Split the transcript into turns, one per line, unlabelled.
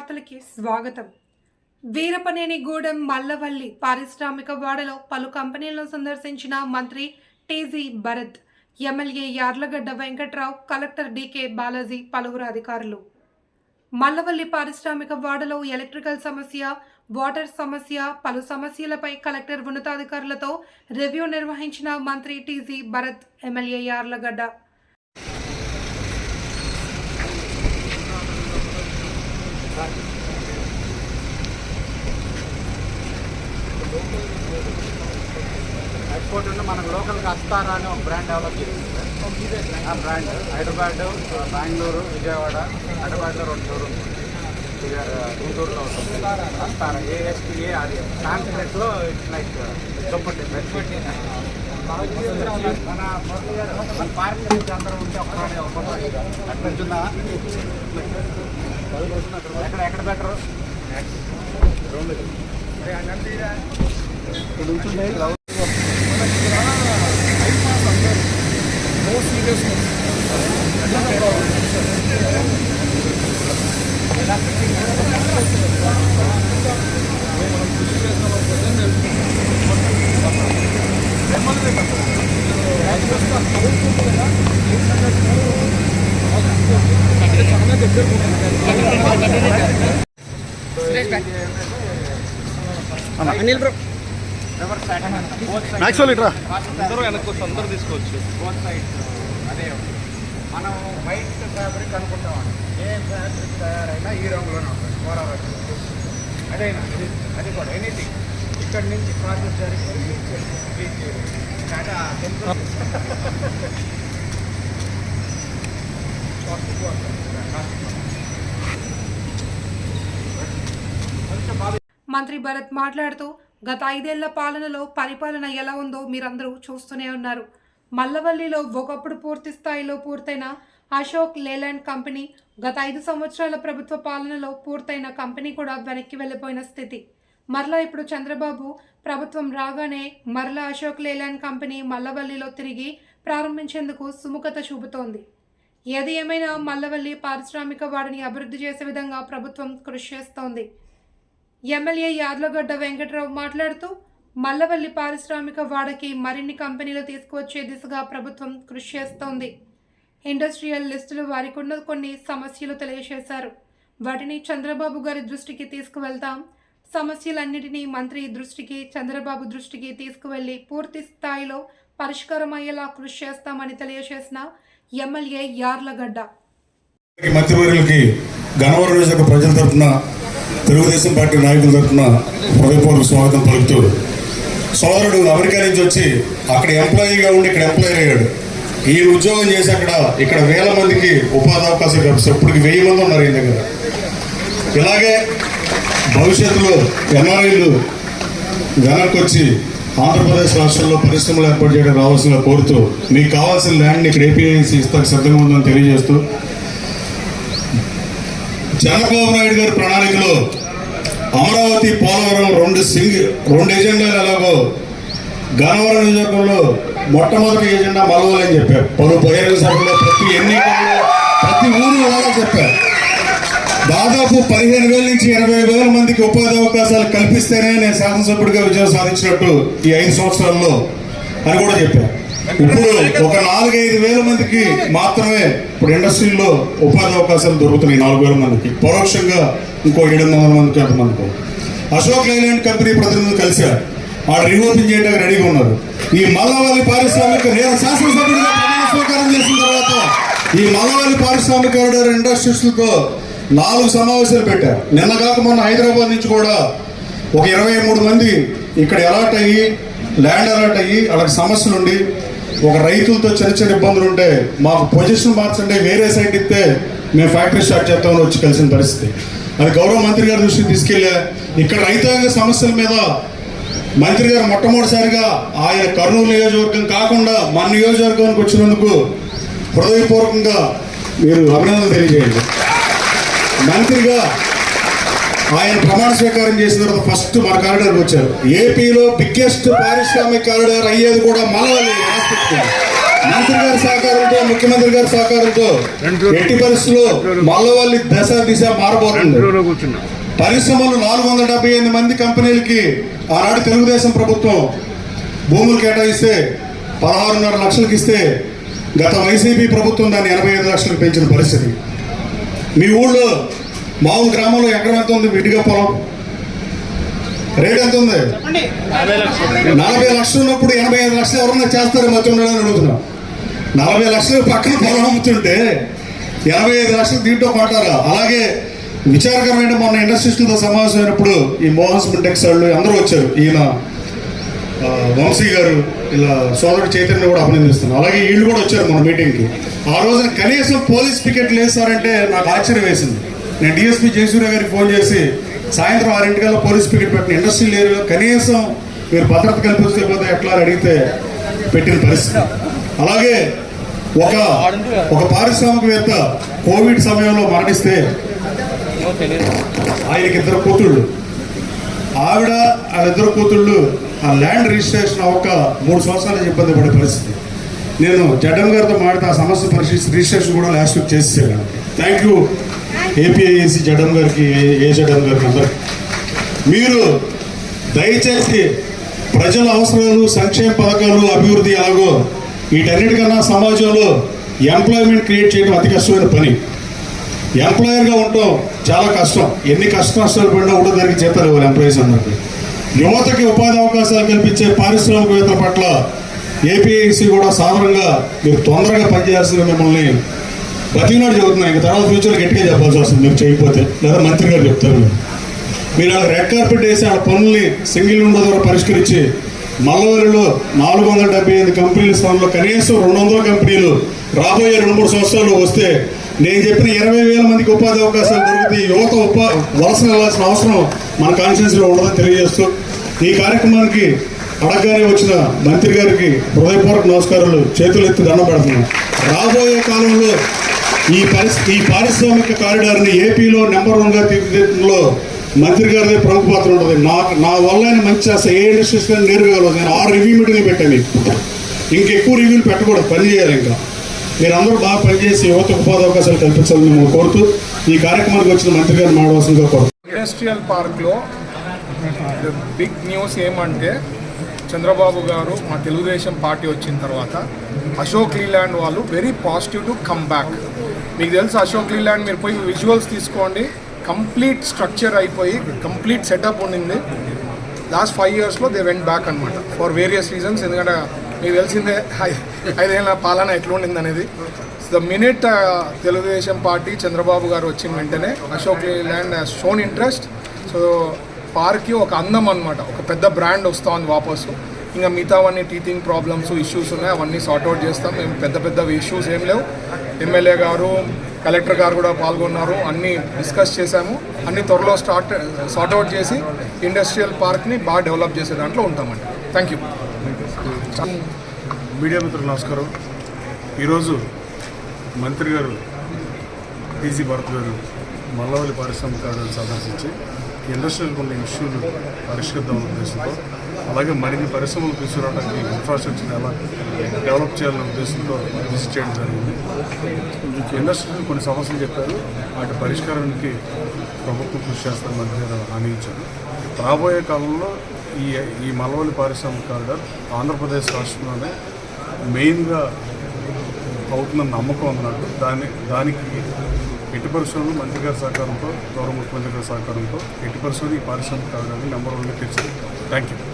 వార్తలకి స్వాగతం. వీరపనేనిగూడెం మల్లవల్లి పారిశ్రామిక వాడలో పలు కంపెనీలను సందర్శించిన మంత్రి TG Bharat MLA Yarlagadda Venkatrao collector DK Balaji పలువురు అధికారులు. మల్లవల్లి పారిశ్రామిక వాడలో ఎలక్ట్రికల్ సమస్య వాటర్ సమస్య పలు సమస్యలపై కలెక్టర్ ఉన్నతాధికారులతో రివ్యూ నిర్వహించిన మంత్రి TG Bharat MLA Yarlagadda.
Export ఉంటే మనకు లోకల్గా అస్తారా అని ఒక బ్రాండ్ డెవలప్ చేసింది ఆ బ్రాండ్ హైదరాబాద్ బెంగళూరు విజయవాడ హైదరాబాద్లో రెండు షోరూమ్స్ గుంటూరులో ఉంటుంది అస్తారా ఏఎస్టీఏ అది కాన్సెప్ట్లో ఇట్స్ లైక్ దుప్పటి బెడ్షీట్ పార్క్ నుంచి ఉంటే ఎక్కడ ఎక్కడ బెటర్ ఇప్పుడు
Anil bro.
Reverse side both side
actual ఇట్రా.
అందరూ వెనక్కి అందరూ తీసుకోవచ్చు. బోత్ సైడ్ అదే మనం వైట్ ఫ్యాబ్రిక్ అనుకుంటామండి ఏ ఫ్యాబ్రిక్ తయారైనా ఈ రంగులోనే ఉంటుంది. కోరా రంగు అదేనా? అది కూడా ఎనీథింగ్ ఇక్కడ నుంచి ప్రాసెస్ జరిగి టాటా టెంపుల్
మంత్రి భరత్ మాట్లాడుతూ గత ఐదేళ్ళ పాలనలో పరిపాలన ఎలా ఉందో మీరందరూ చూస్తూనే ఉన్నారు. మల్లవల్లిలో ఒకప్పుడు పూర్తి స్థాయిలో పూర్తయిన అశోక్ లేలాండ్ కంపెనీ గత ఐదు సంవత్సరాల ప్రభుత్వ పాలనలో పూర్తయిన కంపెనీ కూడా వెనక్కి వెళ్ళిపోయిన స్థితి. మరలా ఇప్పుడు చంద్రబాబు ప్రభుత్వం రాగానే మరలా అశోక్ లేలాండ్ కంపెనీ మల్లవల్లిలో తిరిగి ప్రారంభించేందుకు సుముఖత చూపుతోంది. ఏది ఏమైనా మల్లవల్లి పారిశ్రామిక వాడిని అభివృద్ధి చేసే విధంగా ప్రభుత్వం కృషి చేస్తోంది. ఎమ్మెల్యే యార్లగడ్డ వెంకట్రావు మాట్లాడుతూ మల్లవల్లి పారిశ్రామిక వాడకి మరిన్ని కంపెనీలు తీసుకువచ్చే దిశగా ప్రభుత్వం కృషి చేస్తోంది. ఇండస్ట్రియల్ లిస్టులు వారికి ఉన్న కొన్ని సమస్యలు తెలియజేశారు. వాటిని చంద్రబాబు గారి దృష్టికి తీసుకువెళ్తాం. సమస్యలన్నిటినీ మంత్రి దృష్టికి చంద్రబాబు దృష్టికి తీసుకువెళ్ళి పూర్తి స్థాయిలో పరిష్కారం అయ్యేలా కృషి చేస్తామని తెలియజేసిన ఎమ్మెల్యే యార్లగడ్డ.
మంత్రివర్యులకి గన్నవరం ప్రజల తరఫున తెలుగుదేశం పార్టీ నాయకుల తరఫున హృదయపూర్వక స్వాగతం పలుకుతూ సోదరుడు అమెరికా నుంచి వచ్చి అక్కడ ఎంప్లాయీగా ఉండి ఇక్కడ ఎంప్లాయర్ అయ్యాడు. ఈ ఉద్యోగం చేసి అక్కడ ఇక్కడ వేల మందికి ఉపాధి అవకాశాలు కల్పిస్తారు. ఇప్పటికి వెయ్యి మంది ఉన్నారు ఈ దగ్గర. ఇలాగే భవిష్యత్తులో ఎన్ఆర్ఐలు వెనక్కి వచ్చి ఆంధ్రప్రదేశ్ రాష్ట్రంలో పరిశ్రమలు ఏర్పాటు చేయడం రావాల్సిన కోరుతూ మీకు కావాల్సిన ల్యాండ్ని ఇక్కడ ఏపీఐసి ఇస్తాకు సిద్ధంగా ఉందని తెలియజేస్తూ చంద్రబాబు నాయుడు గారి ప్రణాళికలో అమరావతి పోలవరం రెండు సింగ్ రెండు ఎజెండాలు ఎలాగో గన్నవరం నియోజకవర్గంలో మొట్టమొదటి ఎజెండా మలవాలని చెప్పారు. పలు బహిరంగ సభలో ప్రతి ఎన్ని ప్రతి ఊరు వాళ్ళని చెప్పారు. దాదాపు పదిహేను వేల నుంచి ఇరవై వేల మందికి ఉపాధి అవకాశాలు కల్పిస్తేనే నేను శాసనసభ్యుడిగా విజయం సాధించినట్టు ఈ ఐదు సంవత్సరాల్లో అని కూడా చెప్పారు. ఇప్పుడు ఒక నాలుగైదు వేల మందికి మాత్రమే ఇప్పుడు ఇండస్ట్రీలో ఉపాధి అవకాశాలు దొరుకుతున్నాయి నాలుగు వేల మందికి. పరోక్షంగా ఇంకో ఏడు వందల మందికి ఎంతమందికి అశోక్ లైలాండ్ కంపెనీ ప్రతినిధులు కలిశారు. వాళ్ళు రీఓపెన్ చేయడానికి రెడీగా ఉన్నారు. ఈ మల్లవల్లి పారిశ్రామిక నేను శాసనసభ్యుడిగా ప్రమాణ స్వీకారం చేసిన తర్వాత ఈ మల్లవల్లి పారిశ్రామిక కారిడార్ ఇండస్ట్రీస్లతో నాలుగు సమావేశాలు పెట్టారు. నిన్న కాక మొన్న హైదరాబాద్ నుంచి కూడా ఒక ఇరవై మూడు మంది ఇక్కడ అలర్ట్ అయ్యి ల్యాండ్ అలాట్ అయ్యి వాళ్ళకి సమస్యలు ఉండి ఒక రైతులతో చిన్న చిన్న ఇబ్బందులు ఉంటే మాకు పొజిషన్ మార్చండి వేరే సైట్ ఇస్తే మేము ఫ్యాక్టరీ స్టార్ట్ చేస్తామని వచ్చి కలిసిన పరిస్థితి. అది గౌరవ మంత్రి గారి దృష్టికి తీసుకెళ్ళా. ఇక్కడ రైతాంగ సమస్యల మీద మంత్రి గారు మొట్టమొదటిసారిగా ఆయన కర్నూలు నియోజకవర్గం కాకుండా మన నియోజకవర్గానికి వచ్చినందుకు హృదయపూర్వకంగా మీరు అభినందనలు తెలియజేయండి. మంత్రిగా ఆయన ప్రమాణ స్వీకారం చేసిన తర్వాత ఫస్ట్ మన కారిడార్ వచ్చారు. ఏపీలో బిగ్గెస్ట్ పారిశ్రామిక కారిడార్ అయ్యేది కూడా హాస్పిటల్ మంత్రి గారి సహకారంతో ముఖ్యమంత్రి గారి సహకారంతో ఎట్టి పరిస్థితుల్లో మల్లవల్లి దశ దిశ మారబోతుంది. పరిశ్రమలు నాలుగు వందల డెబ్బై ఎనిమిది మంది కంపెనీలకి ఆనాడు తెలుగుదేశం ప్రభుత్వం భూములు కేటాయిస్తే పదహారున్నర లక్షలకు ఇస్తే గత వైసీపీ ప్రభుత్వం దాన్ని ఎనభై ఐదు లక్షలకు పెంచిన పరిస్థితి. మీ ఊళ్ళో మామూలు గ్రామంలో ఎకరం ఎంత ఉంది? విడిగా పొలం. రేట్ ఎంత ఉంది? నలభై లక్షలు ఉన్నప్పుడు ఎనభై ఐదు లక్షలు ఎవరన్నా చేస్తారు మధ్య ఉండడానికి అడుగుతున్నాం. నలభై లక్షలు పక్కన పొలం అమ్ముతుంటే ఎనభై ఐదు లక్షలు దీంట్లో కొంటారా అలాగే విచారకరమైన మొన్న ఇండస్ట్రీస్తో సమావేశమైనప్పుడు ఈ మోహన్ స్మిటెక్స్ వాళ్ళు అందరూ వచ్చారు. ఈయన వంశీ గారు ఇలా సోదరుడు చైతన్య కూడా అభినందిస్తున్నాను అలాగే వీళ్ళు కూడా వచ్చారు మన మీటింగ్కి. ఆ రోజున కనీసం పోలీస్ పికెట్లు వేస్తారంటే నాకు ఆశ్చర్యం వేసింది. నేను డిఎస్పీ జయసూర్య గారికి ఫోన్ చేసి సాయంత్రం ఆరింటికల్లా పోలీస్ పికెట్ పెట్టిన ఇండస్ట్రీ లేరు కనీసం మీరు భద్రత కల్పించకపోతే ఎట్లా అని అడిగితే పెట్టిన పరిస్థితి. అలాగే ఒక ఒక పారిశ్రామికవేత్త కోవిడ్ సమయంలో మరణిస్తే ఆయనకి ఇద్దరు కూతుళ్ళు. ఆవిడ వాళ్ళిద్దరు కూతుళ్ళు ఆ ల్యాండ్ రిజిస్ట్రేషన్ అవ్వక మూడు సంవత్సరాలు ఇబ్బంది పడే పరిస్థితి. నేను జడ్ఎం గారితో మాట్లాడితే ఆ సమస్య పరిశీలిసి రిజిస్ట్రేషన్ కూడా లాస్ట్ వీక్ చేసేసాను థ్యాంక్ యూ ఏపీఐఏసి జడ్ఎం గారికి ఏ జడ్ఎం గారికి అందరికి మీరు దయచేసి ప్రజల అవసరాలు సంక్షేమ పథకాలు అభివృద్ధి ఎలాగో వీటన్నిటికన్నా సమాజంలో ఎంప్లాయ్మెంట్ క్రియేట్ చేయడం అతి కష్టమైన పని. ఎంప్లాయర్గా ఉండటం చాలా కష్టం. ఎన్ని కష్ట నష్టాలు పడినా కూడా దానికి చేస్తారు ఇవ్వాలి ఎంప్లాయీస్ అందరికీ. యువతకి ఉపాధి అవకాశాలు కల్పించే పారిశ్రామికవేత్తల పట్ల ఏపీఐసి కూడా సాధారణంగా మీరు తొందరగా పనిచేయాల్సిన మిమ్మల్ని బతికినాడు చెబుతున్నాయి ఇంకా తర్వాత ఫ్యూచర్ గట్టిగా చెప్పాల్సి వస్తుంది మీరు చేయకపోతే. లేదా మంత్రి గారు చెప్తారు. మీరు. మీరు అలా రెడ్ కార్పెట్ వేసి ఆ పనుల్ని సింగిల్ విండో ద్వారా పరిష్కరించి మల్లవరిలో నాలుగు వందల డెబ్బై ఐదు కంపెనీల స్థానంలో కనీసం రెండు వందల కంపెనీలు రాబోయే రెండు మూడు సంవత్సరాలు వస్తే నేను చెప్పిన ఇరవై వేల మందికి ఉపాధి అవకాశాలు దొరుకుతాయి యువత ఉపా వలస వెళ్ళాల్సిన అవసరం మన కాన్స్టిట్యూన్సీలో ఉండదని తెలియజేస్తూ ఈ కార్యక్రమానికి అడగగానే వచ్చిన మంత్రి గారికి హృదయపూర్వక నమస్కారాలు. చేతులు ఎత్తి దండం పెడుతున్నాను. రాబోయే కాలంలో ఈ పరిస్థితి ఈ పారిశ్రామిక కారిడార్ని ఏపీలో నెంబర్ వన్గా తీర్చిదిద్దడంలో మంత్రి గారిదే ప్రముఖ పాత్ర ఉంటుంది. నా నా వల్ల ఆయన మంచి అసలు ఏ ఇండస్ట్రీస్ కానీ నేరుగా నేను ఆరు రివ్యూ మీటింగ్ పెట్టాను ఇంకా ఇంకెక్కువ రివ్యూలు పెట్టకూడదు. పని చేయాలి ఇంకా. మీరు అందరూ బాగా పనిచేసి యువత ఉపాధి అవకాశాలు కల్పించాలని మేము కోరుతూ ఈ కార్యక్రమానికి వచ్చిన మంత్రి గారిని మాడవలసిందిగా కోరుతున్నాను
ఇండస్ట్రియల్ పార్క్లో బిగ్ న్యూస్ ఏమంటే చంద్రబాబు గారు మా తెలుగుదేశం పార్టీ వచ్చిన తర్వాత అశోక్ లీలాండ్ వాళ్ళు very positive to come back. మీకు తెలుసు అశోక్ లీలాండ్ మీరు పోయి విజువల్స్ తీసుకోండి. కంప్లీట్ స్ట్రక్చర్ అయిపోయి కంప్లీట్ సెటప్ ఉండింది. లాస్ట్ ఫైవ్ ఇయర్స్లో దే వెంట్ బ్యాక్ అనమాట ఫర్ వేరియస్ రీజన్స్ ఎందుకంటే మీకు తెలిసిందే ఐదేళ్ళ ఐదేళ్ళ పాలన ఎట్లుండింది అనేది. The minute uh, Telugu Desam party Chandrababu గారు వచ్చిన వెంటనే Ashok Leyland shown interest so పార్క్కి ఒక అందం అనమాట ఒక పెద్ద బ్రాండ్ వస్తుంది వాపసు. ఇంకా మిగతావన్నీ టీచింగ్ ప్రాబ్లమ్స్ ఇష్యూస్ ఉన్నాయి అవన్నీ సార్ట్అవుట్ చేస్తాం. మేము పెద్ద పెద్ద ఇష్యూస్ ఏం లేవు. ఎమ్మెల్యే గారు కలెక్టర్ గారు కూడా పాల్గొన్నారు. అన్నీ డిస్కస్ చేశాము. అన్ని త్వరలో స్టార్ట్ సార్ట్అవుట్ చేసి ఇండస్ట్రియల్ పార్క్ని బాగా డెవలప్ చేసే దాంట్లో ఉంటామండి. థ్యాంక్ యూ
మీడియా మిత్రులు నమస్కారం. ఈరోజు మంత్రి గారు టీజీ భరత్ గారు మల్లవల్లి పారిశ్రామికాలను సందర్శించి ఇండస్ట్రియల్ ఉన్న ఇష్యూలు పరిష్కరిద్దామన్న ఉద్దేశంతో అలాగే మరిన్ని పరిశ్రమలు తీసుకురావడానికి ఇన్ఫ్రాస్ట్రక్చర్ ఎలా డెవలప్ చేయాలనే ఉద్దేశంతో విజిట్ చేయడం జరిగింది. ఇండస్ట్రీలో కొన్ని సమస్యలు చెప్పారు. వాటి పరిష్కారానికి ప్రభుత్వం కృషి చేస్తామని నేను గారు హామీ రాబోయే కాలంలో ఈ ఈ మలవల్లి పారిశ్రామిక కారిడార్ ఆంధ్రప్రదేశ్ రాష్ట్రంలోనే మెయిన్గా అవుతుందని నమ్మకం అన్నట్టు దాని దానికి ఎట్టి పరిశ్రమలు మంత్రి గారి సహకారంతో గౌరవ ముఖ్యమంత్రి గారి సహకారంతో ఎట్టి పరిశ్రమలు ఈ పారిశ్రామిక కారిడార్ని నెంబర్ వన్గా తీర్చారు థ్యాంక్ యూ